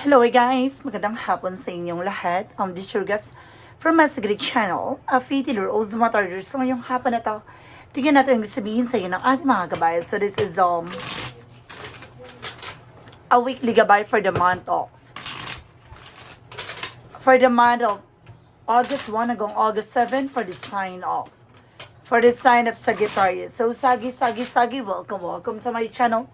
Hello guys! Magandang hapon sa inyong lahat. I'm the Churgas from Masagrig Channel, a Fitty or Ozumatarders. So ngayong hapon na to, tingnan natin ang sabihin sa inyo ng ating mga gabay. So this is um a weekly gabay for the month of for the month of August 1 hanggang August 7 for the sign of for the sign of Sagittarius. So Sagi, Sagi, Sagi, welcome, welcome to my channel.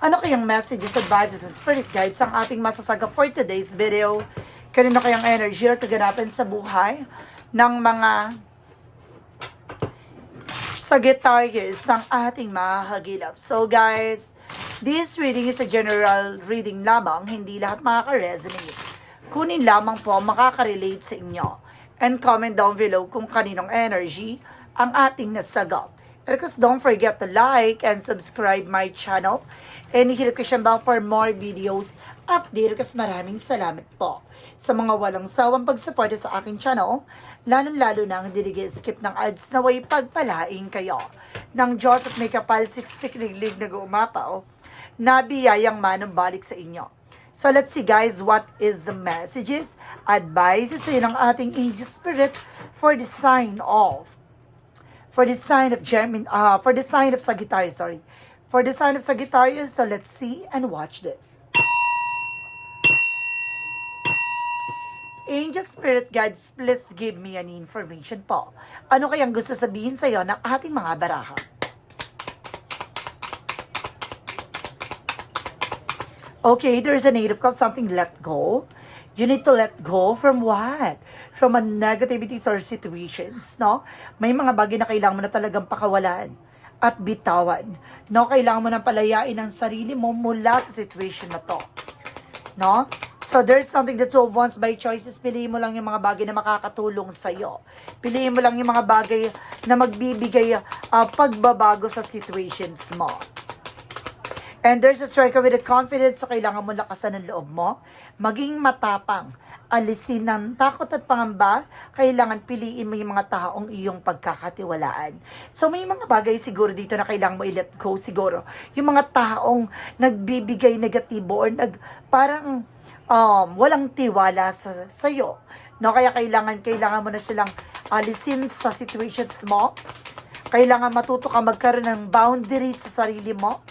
Ano kayang messages, advices, and spirit guides ang ating masasagap for today's video? Kanino kayang energy or kaganapan sa buhay ng mga Sagittarius ang ating mahagilap. So guys, this reading is a general reading lamang, hindi lahat makaka-resonate. Kunin lamang po makaka-relate sa inyo. And comment down below kung kaninong energy ang ating nasagap. Because don't forget to like and subscribe my channel. And hit the bell for more videos update kasi maraming salamat po. Sa mga walang sawang pagsuporta sa aking channel, lalo-lalo na ang skip ng ads na way pagpalaing kayo. Ng Diyos at may kapal siksik liglig na gumapaw na biyayang manumbalik sa inyo. So let's see guys, what is the messages, advices sa ng ating angel spirit for the sign of for the sign of Gemini, uh, for the sign of Sagittarius, sorry. For the sign of Sagittarius, so let's see and watch this. Angel Spirit Guides, please give me an information po. Ano kayang gusto sabihin sa iyo ng ating mga baraha? Okay, there's a native of something let go. You need to let go from what? From a negativities or situations, no? May mga bagay na kailangan mo na talagang pakawalan at bitawan. No, kailangan mo na palayain ang sarili mo mula sa situation na to. No? So there's something that so once by choices, piliin mo lang yung mga bagay na makakatulong sa iyo. Piliin mo lang yung mga bagay na magbibigay ah, pagbabago sa situations mo. And there's a striker with a confidence, so kailangan mo lakasan ang loob mo. Maging matapang. Alisin ng takot at pangamba, kailangan piliin mo yung mga taong iyong pagkakatiwalaan. So may mga bagay siguro dito na kailangan mo i-let go siguro. Yung mga taong nagbibigay negatibo or nag, parang um, walang tiwala sa sa'yo. No, kaya kailangan, kailangan mo na silang alisin sa situations mo. Kailangan matuto ka magkaroon ng boundaries sa sarili mo.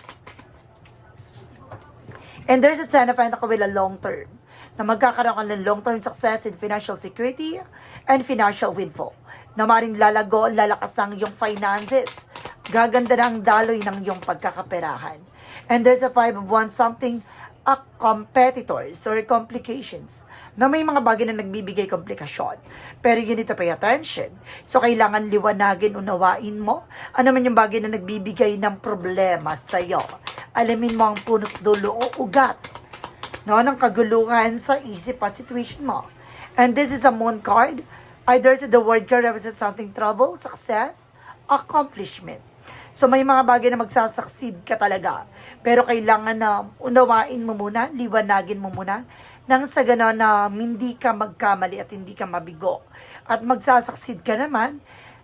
And there's a sign of Pentacle with a long term na magkakaroon ka ng long-term success in financial security and financial windfall. Na maring lalago, lalakas ang iyong finances. Gaganda ang daloy ng iyong pagkakaperahan. And there's a five of one something a competitors or complications na may mga bagay na nagbibigay komplikasyon. Pero you need to pay attention. So, kailangan liwanagin, unawain mo ano man yung bagay na nagbibigay ng problema sa'yo. Alamin mo ang punot dulo o ugat no, ng kaguluhan sa isip at situation mo. And this is a moon card. Either sa the word card represents something trouble, success, accomplishment. So may mga bagay na magsasucceed ka talaga. Pero kailangan na unawain mo muna, liwanagin mo muna, nang sa gano'n na hindi ka magkamali at hindi ka mabigo. At magsasucceed ka naman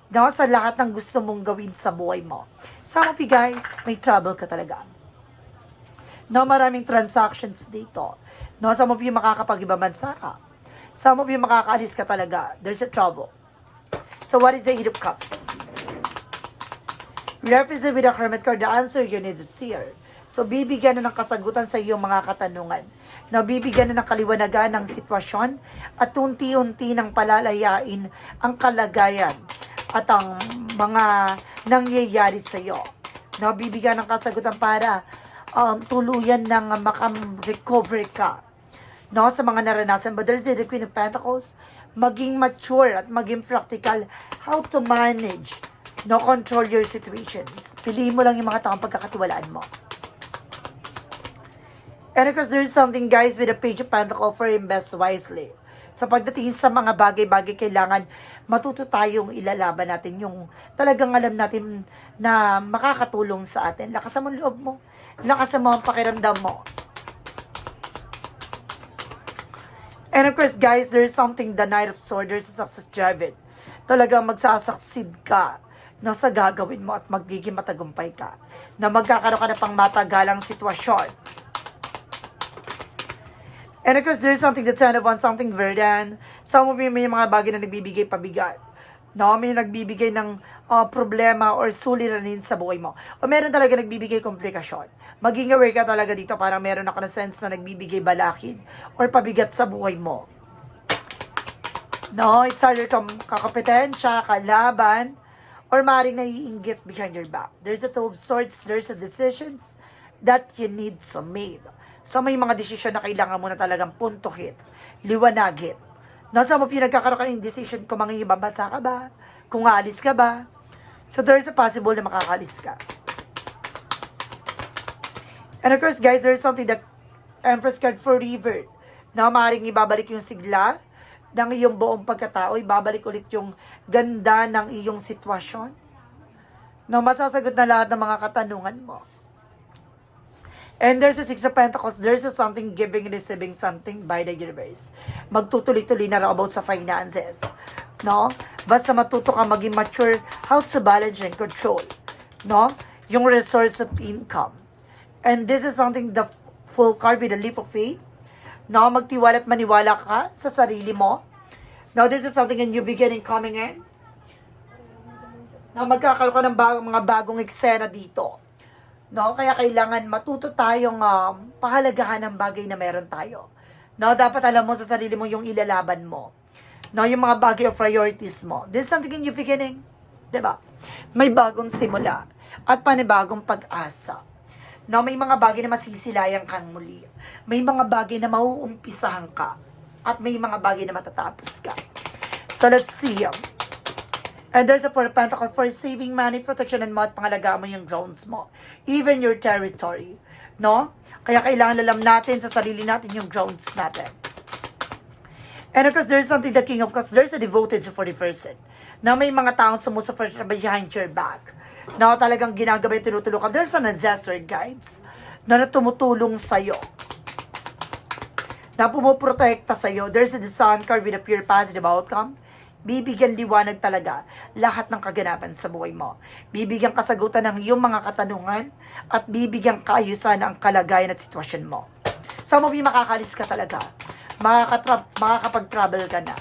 no, sa lahat ng gusto mong gawin sa buhay mo. Some of you guys, may trouble ka talaga. No, maraming transactions dito. No, some of you makakapag-ibang bansa ka. Some of you makakaalis ka talaga. There's a trouble. So what is the Eight of Cups? Represent with the Hermit card, the answer you need is here. So bibigyan na ng kasagutan sa iyong mga katanungan. Na bibigyan na ng kaliwanagan ng sitwasyon at unti-unti nang palalayain ang kalagayan at ang mga nangyayari sa iyo. Na bibigyan ng kasagutan para um, tuluyan ng makam-recover ka no, sa mga naranasan. But there's the Queen of Pentacles, maging mature at maging practical how to manage, no, control your situations. Piliin mo lang yung mga taong pagkakatiwalaan mo. And because there's something, guys, with the Page of Pentacles for invest wisely. So pagdating sa mga bagay-bagay, kailangan matuto tayong ilalaban natin yung talagang alam natin na makakatulong sa atin. Lakasan mo loob mo. Lakasan mo ang pakiramdam mo. And of course, guys, there's something, the Knight of Swords, there's a success driven. Talagang magsasaksid ka na sa gagawin mo at magiging matagumpay ka. Na magkakaroon ka na pang matagalang sitwasyon. And of course, there's something that's kind of on something verdant. Some of you may mga bagay na nagbibigay pabigat. No, may nagbibigay ng uh, problema or suliranin sa buhay mo. O meron talaga nagbibigay komplikasyon. Maging aware ka talaga dito para meron ako na sense na nagbibigay balakid or pabigat sa buhay mo. No, it's either kakapetensya, kalaban, or maaaring naiinggit behind your back. There's a two of swords, there's a decisions that you need to make. So may mga desisyon na kailangan mo na talagang puntuhin, liwanagin. No, sa mo pinagkakaroon ka ng decision kung mangingibang bansa ka ba, kung aalis ka ba. So there's a possible na makakalis ka. And of course, guys, there's something that Empress card for revert na maaaring ibabalik yung sigla ng iyong buong pagkatao, ibabalik ulit yung ganda ng iyong sitwasyon. Na masasagot na lahat ng mga katanungan mo. And there's a Six of Pentacles, there's a something giving and receiving something by the universe. Magtutuloy-tuloy na raw about sa finances. No? Basta matuto ka maging mature how to balance and control. No? Yung resource of income. And this is something the full card with a leap of faith. No, magtiwala at maniwala ka sa sarili mo. Now, this is something a new beginning coming in. Na magkakaroon ka ng bagong, mga bagong eksena dito. No, kaya kailangan matuto tayong um, pahalagahan ng bagay na meron tayo. No, dapat alam mo sa sarili mo yung ilalaban mo. No, yung mga bagay of priorities mo. This is something a new beginning. ba? May bagong simula at panibagong pag-asa. No, may mga bagay na masisilayan kang muli. May mga bagay na mauumpisahan ka. At may mga bagay na matatapos ka. So, let's see. And there's a pentacles for saving money, protection, and mo at pangalagaan mo yung grounds mo. Even your territory. No? Kaya kailangan alam natin sa sarili natin yung grounds natin. And of course, there's something the King of Cups, there's a devoted for the person. Na may mga taong sumusupport behind your back. Na talagang ginagabay, tinutulong ka. There's an ancestor guides na tumutulong sa'yo. Na pumuprotekta sa'yo. There's a sun card with a pure positive outcome. Bibigyan liwanag talaga lahat ng kaganapan sa buhay mo. Bibigyan kasagutan ng iyong mga katanungan at bibigyan kaayusan ang kalagayan at sitwasyon mo. Sa mo makakalis ka talaga. Makakatrap, makakapag-travel ka na.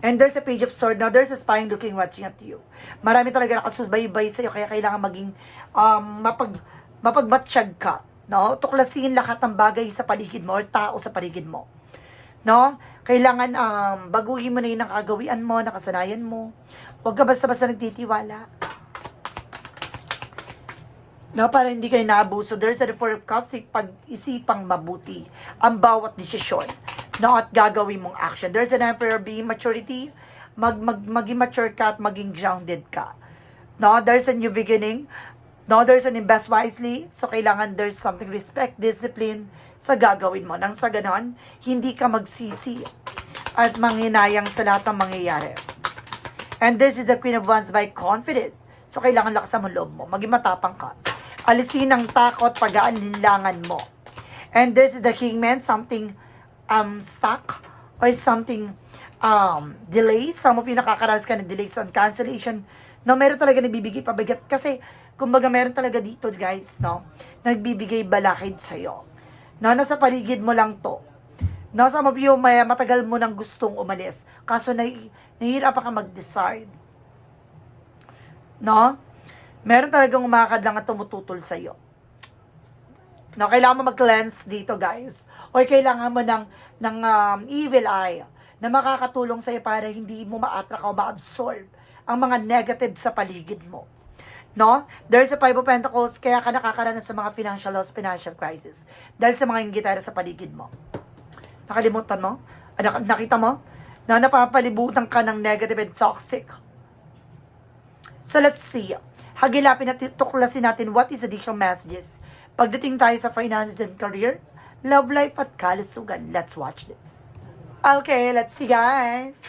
And there's a page of sword. Now, there's a spying looking watching at you. Marami talaga nakasubaybay sa'yo, kaya kailangan maging um, mapag, mapagmatsyag ka. No? Tuklasin lahat ng bagay sa paligid mo or tao sa paligid mo. No? Kailangan um, baguhin mo na yung nakagawian mo, nakasanayan mo. Huwag ka basta-basta nagtitiwala. No, para hindi kayo naabuso. There's a four of cups, pag-isipang mabuti ang bawat desisyon no, at gagawin mong action. There's an emperor being maturity, mag, mag, maging mature ka at maging grounded ka. No, there's a new beginning. No, there's an invest wisely. So, kailangan there's something respect, discipline sa gagawin mo. Nang sa ganon, hindi ka magsisi at manginayang sa lahat ng mangyayari. And this is the Queen of Wands by confident. So, kailangan lakasan mo loob mo. Maging matapang ka. Alisin ang takot, pag-aalinlangan mo. And this is the Kingman, something um, stuck or something um, delay. Some of you nakakaranas ka ng delays on cancellation. No, meron talaga nagbibigay pabigat. Kasi, kumbaga meron talaga dito, guys, no, nagbibigay balakid sa'yo. No, nasa paligid mo lang to. No, of you, may matagal mo nang gustong umalis. Kaso, nahi, nahihirapan ka mag-decide. No? Meron talagang umakad lang at tumututol sa'yo. No, kailangan mo mag-cleanse dito, guys. Or kailangan mo ng, ng um, evil eye na makakatulong sa'yo para hindi mo ma-attract o ma-absorb ang mga negative sa paligid mo. No? There's a Five of Pentacles, kaya ka nakakaranas sa mga financial loss, financial crisis. Dahil sa mga inggitara sa paligid mo. Nakalimutan mo? Ah, nak- nakita mo? Na napapalibutan ka ng negative and toxic. So let's see. Hagilapin natin, tuklasin natin what is addiction messages. Pagdating tayo sa finances and career, love life at kalusugan. Let's watch this. Okay, let's see guys.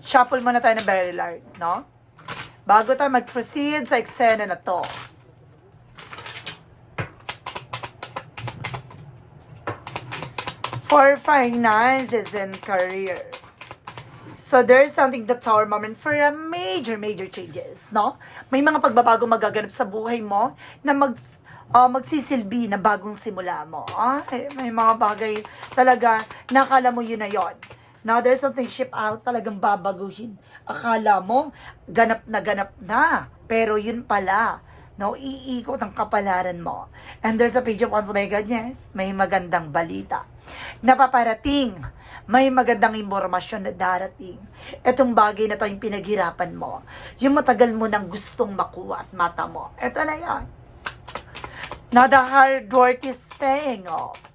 Shuffle muna tayo ng very large, no? Bago tayo mag-proceed sa eksena na to. For finances and career. So there's something the tower moment for a major, major changes, no? May mga pagbabago magaganap sa buhay mo na mag uh, magsisilbi na bagong simula mo. Ah, eh, may mga bagay talaga nakala mo yun na yun. Now, there's something ship out talagang babaguhin. Akala mo, ganap na ganap na. Pero yun pala, no, iikot ang kapalaran mo. And there's a page of once, oh my goodness, may magandang balita. Napaparating, may magandang impormasyon na darating. Itong bagay na to yung pinaghirapan mo. Yung matagal mo nang gustong makuha at mata mo. Ito na yan. Now the hard work is paying off.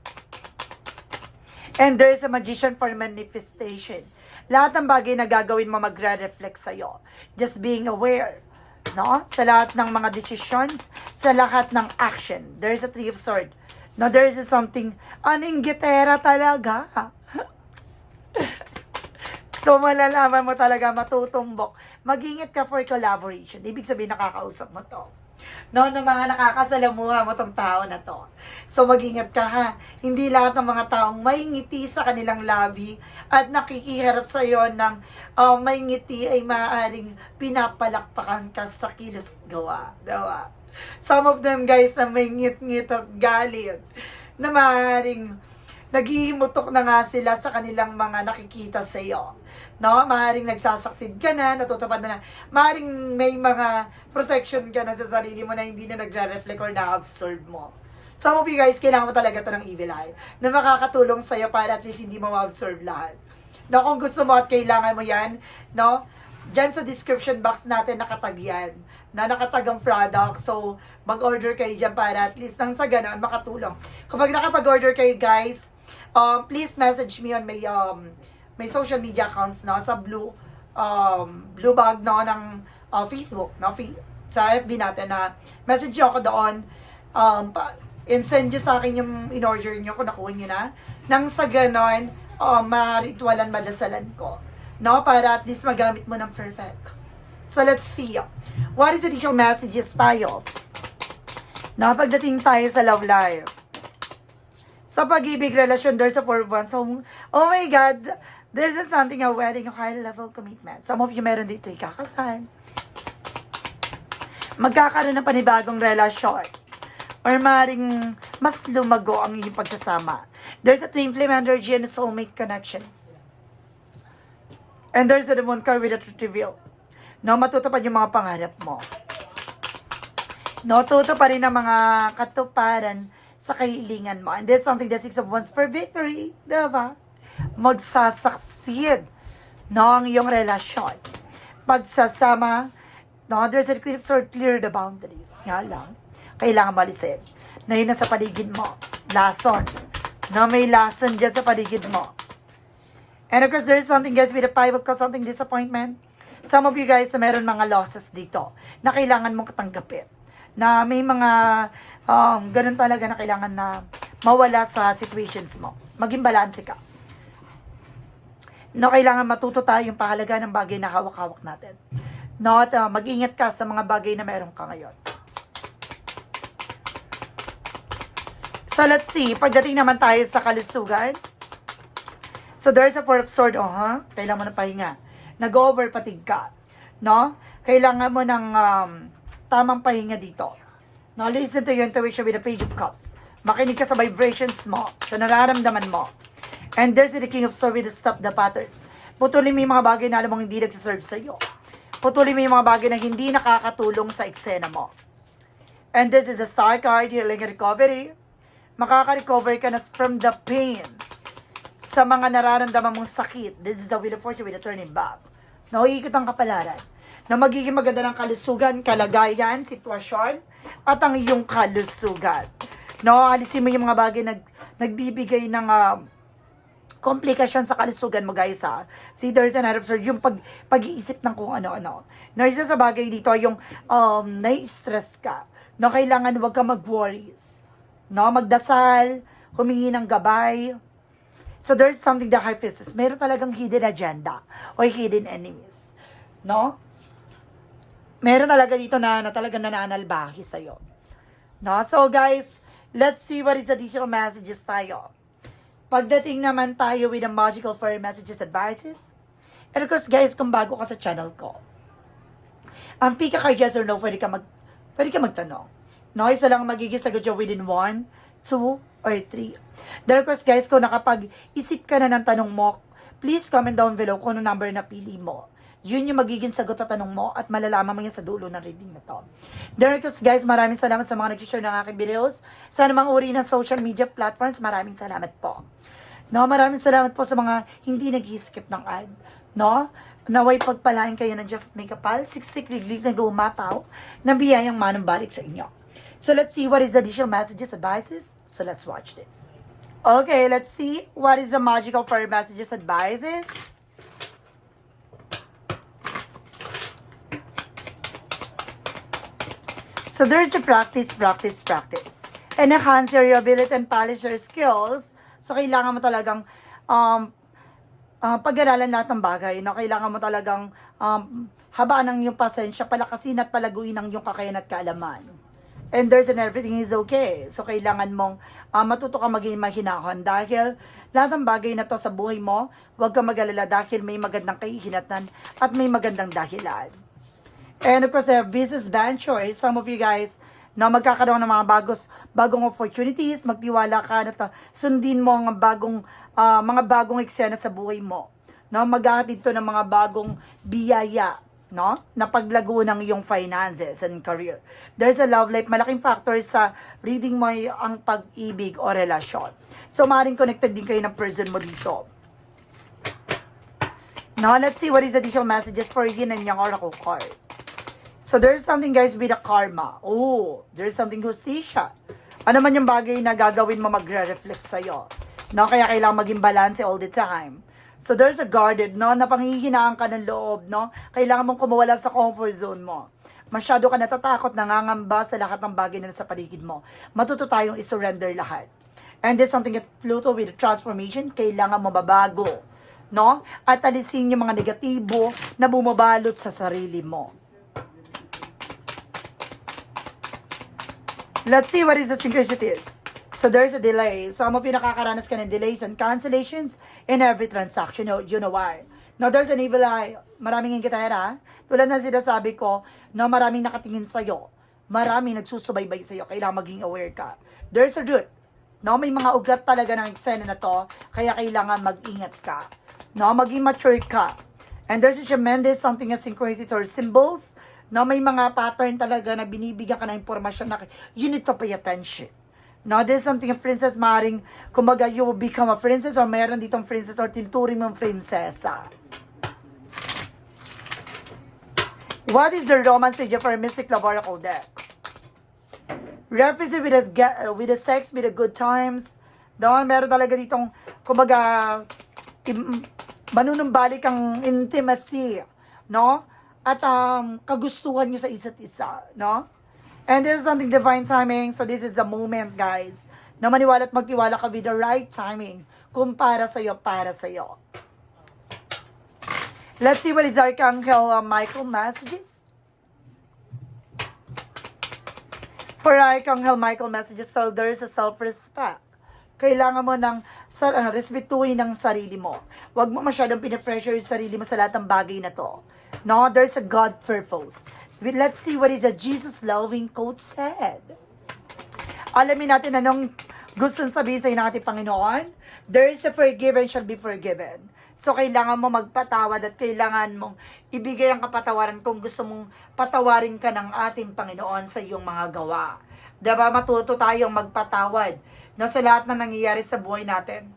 And there is a magician for manifestation. Lahat ng bagay na gagawin mo magre-reflect sa'yo. Just being aware. No? Sa lahat ng mga decisions, sa lahat ng action. There is a three of sword. No, there is something, aning gitera talaga. so, malalaman mo talaga matutumbok. Mag-ingat ka for collaboration. Ibig sabihin, nakakausap mo to no, ng mga nakakasalamuha mo tong tao na to. So mag-ingat ka ha. Hindi lahat ng mga taong may ngiti sa kanilang labi at nakikiharap sa iyo ng uh, may ngiti ay maaaring pinapalakpakan ka sa kilos gawa. Diba? Some of them guys na may ngit-ngit at galit na maaaring naghihimutok na nga sila sa kanilang mga nakikita sa iyo. No, maaaring nagsasaksid ka na, natutupad na na. Maaaring may mga protection ka na sa sarili mo na hindi na nagre-reflect or na-absorb mo. Some of you guys, kailangan mo talaga to ng evil eye na makakatulong sa'yo para at least hindi mo ma-absorb lahat. No, kung gusto mo at kailangan mo yan, no, dyan sa description box natin nakatag yan na nakatag ang product. So, mag-order kayo dyan para at least nang sa ganun makatulong. Kapag nakapag-order kayo guys, um, please message me on my um, may social media accounts no sa blue um, blue bag no ng uh, Facebook no fi- sa FB natin na message nyo ako doon. Um, pa, and send nyo sa akin yung in-order nyo kung nakuha nyo na. Nang sa ganon um, maritualan madasalan ko no para at least magamit mo ng perfect. So let's see. What is initial messages tayo? No pagdating tayo sa love life. Sa pag-ibig relasyon, there's a of wands. So, oh my God, this is something a wedding, high level commitment. Some of you meron dito ikakasal. Magkakaroon ng panibagong relasyon. Or maring mas lumago ang inyong pagsasama. There's a twin flame energy and soulmate connections. And there's a moon card with a truth reveal. No, matutupad yung mga pangarap mo. No, tuto pa rin ang mga katuparan sa kahilingan mo. And there's something that six of wands for victory. Diba? Magsasaksid no, ang iyong relasyon. Pagsasama, no, there's a of sword, clear the boundaries. Nga lang, kailangan malisin. Na yun sa paligid mo. Lason. No, may lason dyan sa paligid mo. And of course, there's something guys with a five of cups, something disappointment. Some of you guys na meron mga losses dito na kailangan mong katanggapin. Na may mga um, ganun talaga na kailangan na mawala sa situations mo. Maging balanse ka. No, kailangan matuto tayo yung pahalaga ng bagay na hawak-hawak natin. No, at uh, mag-ingat ka sa mga bagay na meron ka ngayon. So, let's see. Pagdating naman tayo sa kalusugan. So, there's a four of sword. Oh, ha? Kailangan mo na pahinga. Nag-over patig ka. No? Kailangan mo ng um, tamang pahinga dito. No, listen to your intuition with the page of cups. Makinig ka sa vibrations mo, sa nararamdaman mo. And there's the king of swords with the stop the pattern. Putulin mo yung mga bagay na alam mong hindi nagsiserve sa iyo. Putulin mo yung mga bagay na hindi nakakatulong sa eksena mo. And this is the star card, healing and recovery. Makaka-recover ka na from the pain sa mga nararamdaman mong sakit. This is the wheel of fortune with a turning back. Nauikot ang kapalaran na magiging maganda ng kalusugan, kalagayan, sitwasyon, at ang iyong kalusugan. No, alisin mo yung mga bagay nag, nagbibigay ng uh, komplikasyon sa kalusugan mo guys ha. See, there's another sir, yung pag, pag-iisip ng kung ano-ano. No, isa sa bagay dito, yung um, nai-stress ka. No, kailangan wag ka mag-worries. No, magdasal, humingi ng gabay. So there's something that high faces. Meron talagang hidden agenda or hidden enemies. No? Meron talaga dito na, na talagang nananalbahi sa'yo. No? So guys, let's see what is the digital messages tayo. Pagdating naman tayo with the magical fire messages advices. And of course guys, kung bago ka sa channel ko, ang pika kay yes or no, pwede ka, mag, pwede ka magtanong. No, isa lang ang magiging sagot dyan within 1, 2, or 3. The request guys, kung nakapag-isip ka na ng tanong mo, please comment down below kung ano number na pili mo. Yun yung magiging sagot sa tanong mo at malalaman mo yan sa dulo ng reading na to. The request guys, maraming salamat sa mga nag-share ng aking videos. Sa anumang uri ng social media platforms, maraming salamat po. No, maraming salamat po sa mga hindi nag-skip ng ad. No? Naway pagpalain kayo ng at may kapal, siksik liglig na gumapaw, na biyayang manumbalik sa inyo. So let's see what is the additional messages, advices. So let's watch this. Okay, let's see what is the magical fire messages, advices. So there's a practice, practice, practice. And enhance your ability and polish your skills. So kailangan mo talagang um, uh, pag-aralan lahat ng bagay. No? Kailangan mo talagang um, habaan ng iyong pasensya, palakasin at palaguin ang iyong kakayan at kaalaman. And there's and everything is okay. So, kailangan mong uh, matuto ka maging mahinahon dahil lahat ng bagay na to sa buhay mo, huwag ka mag-alala dahil may magandang kahihinatan at may magandang dahilan. And of course, uh, business ventures, some of you guys, na magkakaroon ng mga bagos, bagong opportunities, magtiwala ka na to, sundin mo ang bagong, ah, mga bagong eksena sa buhay mo. No, maghahatid to ng mga bagong biyaya, no? Na paglago ng iyong finances and career. There's a love life, malaking factor sa reading mo ang pag-ibig o relasyon. So, maaaring connected din kayo ng person mo dito. Now, let's see what is the additional messages for yin and yang oracle card. So there's something guys with a karma. Oh, there's something hostisya. Ano man yung bagay na gagawin mo magre-reflect sa'yo. No, kaya kailangan maging balance all the time. So there's a guarded, no, na panghihinaan ka ng loob, no? Kailangan mong kumawala sa comfort zone mo. Masyado ka natatakot, nangangamba sa lahat ng bagay na nasa paligid mo. Matuto tayong isurrender lahat. And there's something at Pluto with transformation, kailangan mo mabago. No? At alisin yung mga negatibo na bumabalot sa sarili mo. Let's see what is the synchronicities. So there's a delay. Some of you nakakaranas ka ng delays and cancellations in every transaction. You know, you know why. Now there's an evil eye. Maraming ingitera. Tulad na sinasabi ko, na maraming nakatingin sa'yo. Maraming nagsusubaybay sa'yo. Kailangan maging aware ka. There's a root. No, may mga ugat talaga ng eksena na to. Kaya kailangan mag-ingat ka. No, maging mature ka. And there's a tremendous something as synchronicities or symbols No, may mga pattern talaga na binibigyan ka ng impormasyon na you need to pay attention. No, there's something a princess maring, kumbaga you will become a princess or mayroon ditong princess or tinuturing mong prinsesa. What is the romance stage of our Mystic Love Oracle deck? Reference with a, uh, with a sex, with a good times. Doon, meron talaga ditong, kumbaga, manunumbalik ang intimacy. No? At um, kagustuhan nyo sa isa't isa, no? And this is something divine timing, so this is the moment, guys, na maniwala at magtiwala ka with the right timing kung para sa'yo, para sa'yo. Let's see what is Archangel uh, Michael messages. For Archangel Michael messages, so there is a self-respect. Kailangan mo ng sa, uh, respetuhin ng sarili mo. Huwag mo masyadong pinapressure yung sarili mo sa lahat ng bagay na to. No, there's a God purpose. Let's see what is a Jesus loving quote said. Alamin natin anong gusto sabihin sa ng ating Panginoon. There is a forgiven shall be forgiven. So, kailangan mo magpatawad at kailangan mong ibigay ang kapatawaran kung gusto mong patawarin ka ng ating Panginoon sa iyong mga gawa. Diba, matuto tayong magpatawad na sa lahat na nangyayari sa buhay natin.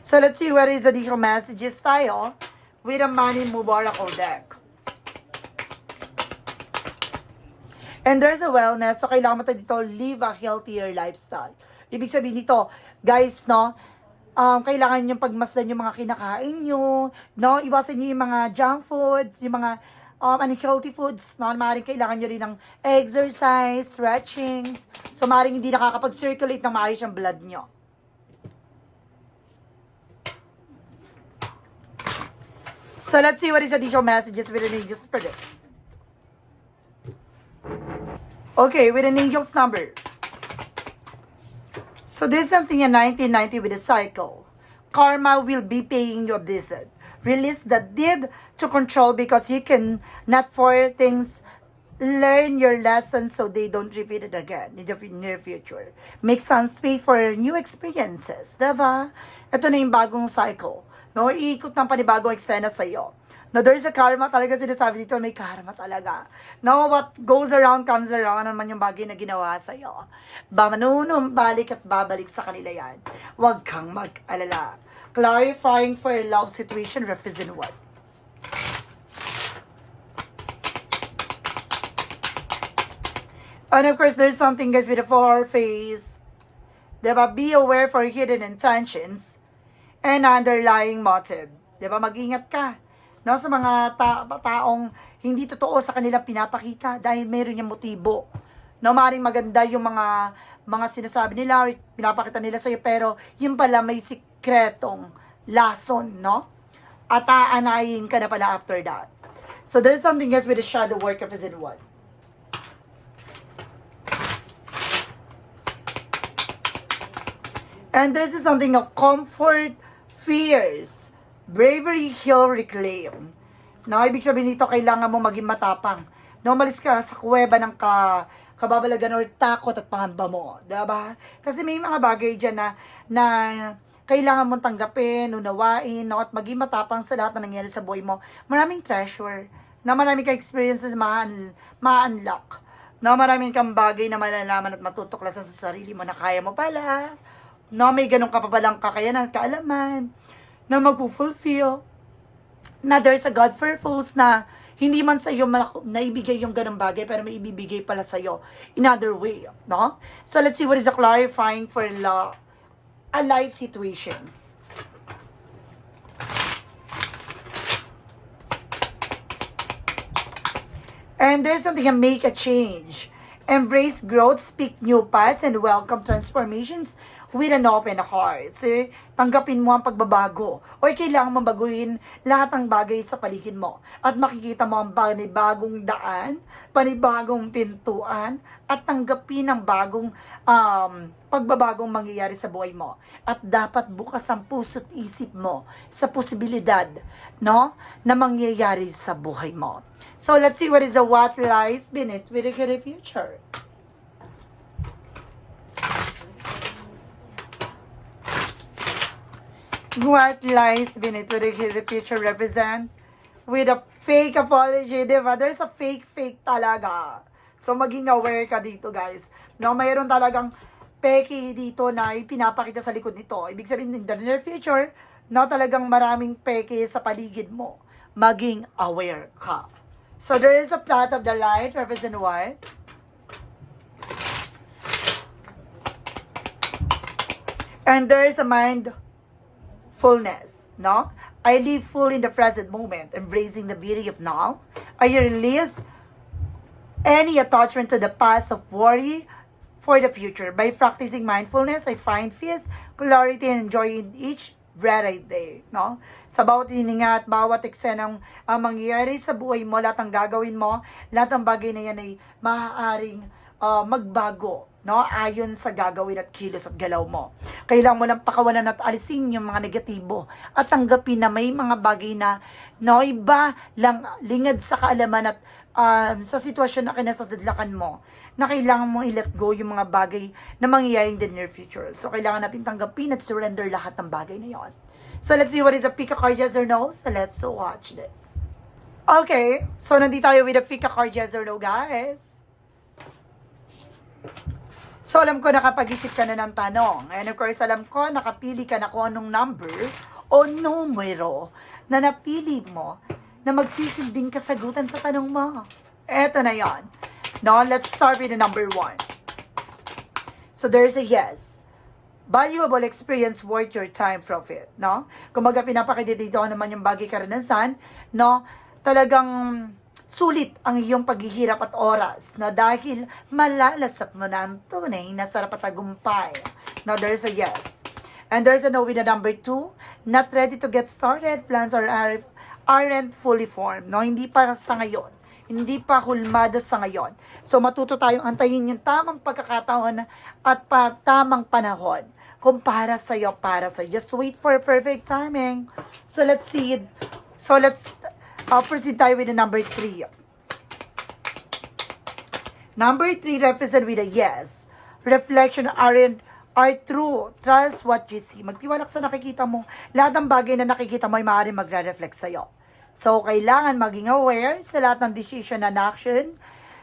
So let's see what is additional messages tayo with a Money Oracle deck. And there's a wellness, so kailangan mo dito live a healthier lifestyle. Ibig sabihin dito, guys, no, um, kailangan nyo pagmasdan yung mga kinakain nyo, no, iwasan nyo yung mga junk foods, yung mga um, unhealthy foods, no, maaaring kailangan nyo rin ng exercise, stretchings, so maaaring hindi nakakapag-circulate ng maayos yung blood nyo. So let's see what is additional messages with an angel's spirit. Okay, with an angel's number. So this is something in 1990 with a cycle. Karma will be paying your visit. Release the need to control because you can not for things learn your lessons so they don't repeat it again in the near future. Make some space for new experiences, diba? Ito na yung bagong cycle. No, iikot ng panibagong eksena sa'yo. No, there's a karma talaga sinasabi dito, may karma talaga. No, what goes around comes around, ano naman yung bagay na ginawa sa'yo. Ba manunong balik at babalik sa kanila yan. Huwag kang mag-alala. Clarifying for a love situation, represent what? And of course, there's something guys with the four face. Diba? Be aware for hidden intentions and underlying motive. Diba? Mag-ingat ka. No, sa mga ta- taong hindi totoo sa kanila pinapakita dahil mayroon yung motibo. No, maaaring maganda yung mga mga sinasabi nila, pinapakita nila sa'yo, pero yung pala may sikretong lason, no? At aanayin ka na pala after that. So there's something guys with the shadow work of in one. And this is something of comfort, fears, bravery, heal, reclaim. No, ibig sabihin nito, kailangan mo maging matapang. No, umalis ka sa kuweba ng ka, kababalagan or takot at pangamba mo. Diba? Kasi may mga bagay dyan na, na kailangan mong tanggapin, unawain, no, at maging matapang sa lahat na nangyari sa buhay mo. Maraming treasure, na maraming ka-experiences ma- ma-unlock. No, maraming kang bagay na malalaman at matutuklasan sa sarili mo na kaya mo pala. No, may ganun ka pa palang kakayanan, kaalaman, na magpo-fulfill. Na there's a God purpose na hindi man sa iyo naibigay yung ganung bagay, pero may ibibigay pala sa iyo in other way, no? So let's see what is the clarifying for la a life situations. And there's something to make a change. Embrace growth, speak new paths, and welcome transformations with an open heart. So, tanggapin mo ang pagbabago. O kailangan mong baguhin lahat ng bagay sa paligid mo. At makikita mo ang panibagong daan, panibagong pintuan, at tanggapin ang bagong um, pagbabagong mangyayari sa buhay mo. At dapat bukas ang puso't isip mo sa posibilidad no, na mangyayari sa buhay mo. So let's see what is the what lies beneath with the future. What lies beneath with the future represent with a fake apology, di ba? There's a fake, fake talaga. So, maging aware ka dito, guys. No, mayroon talagang peke dito na ipinapakita sa likod nito. Ibig sabihin, in the near future, na talagang maraming peke sa paligid mo. Maging aware ka. So, there is a plot of the light, represent what? And there is a mind fullness, no? I live full in the present moment, embracing the beauty of now. I release any attachment to the past of worry for the future. By practicing mindfulness, I find peace, clarity, and joy in each breath I day, no? Sa bawat hininga at bawat eksenang ang mangyayari sa buhay mo, lahat ng gagawin mo, lahat ng bagay na yan ay maaaring uh, magbago, no? Ayon sa gagawin at kilos at galaw mo. Kailangan mo lang pakawalan at alisin yung mga negatibo at tanggapin na may mga bagay na no, iba lang lingad sa kaalaman at um, sa sitwasyon na kinasadlakan mo na kailangan mong i-let go yung mga bagay na mangyayari in the near future. So, kailangan natin tanggapin at surrender lahat ng bagay na yon. So, let's see what is a pick a card, yes or no. So, let's watch this. Okay, so nandito tayo with a pick a card, yes or no, guys. So, alam ko nakapag-isip ka na ng tanong. And of course, alam ko nakapili ka na kung anong number o numero na napili mo na magsisilbing kasagutan sa tanong mo. Eto na yon. Now, let's start with the number one. So, there's a yes. Valuable experience worth your time profit, no? Kumaga pinapakita dito naman yung bagay karanasan, no? Talagang sulit ang iyong paghihirap at oras, no? Dahil malalasap mo na ang tunay na sarap at tagumpay. Now, there's a yes. And there's a no with the number two. Not ready to get started. Plans are, are aren't fully formed, no? Hindi para sa ngayon hindi pa hulmado sa ngayon. So matuto tayong antayin yung tamang pagkakataon at pa, tamang panahon kung para sa'yo, para sa'yo. Just wait for perfect timing. So, let's see. So, let's uh, proceed tayo with the number three. Number three represent with a yes. Reflection aren't are true. Trust what you see. Magtiwala ka sa nakikita mo. Lahat ng bagay na nakikita mo ay maaaring magre-reflect sa'yo. So, kailangan maging aware sa lahat ng decision and action.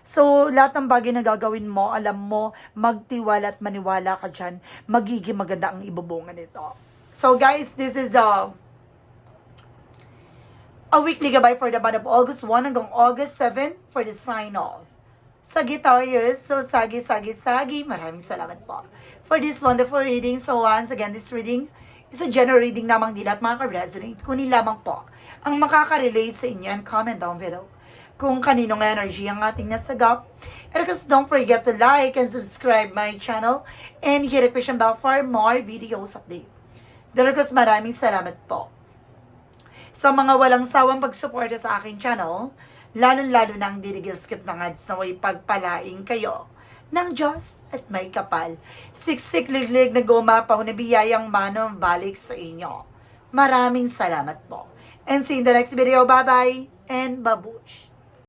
So, lahat ng bagay na gagawin mo, alam mo, magtiwala at maniwala ka dyan, magiging maganda ang ibubunga nito. So, guys, this is uh, a weekly gabay for the month of August 1 hanggang August 7 for the sign-off. Sagittarius, so sagi, sagi, sagi, maraming salamat po for this wonderful reading. So once again, this reading is a general reading namang di lahat makaka-resonate, kunin lamang po ang makaka-relate sa inyo and comment down below kung kaninong energy ang ating nasagap. And of course, don't forget to like and subscribe my channel and hit the question bell for more videos update. Course, maraming salamat po sa mga walang sawang pagsuporta sa aking channel, lalong-lalo na ang dinigiskip ng ads na way pagpalaing kayo ng Diyos at may kapal. Siksik liglig na gumapaw na biyayang manong balik sa inyo. Maraming salamat po. And see you in the next video. Bye-bye and babush.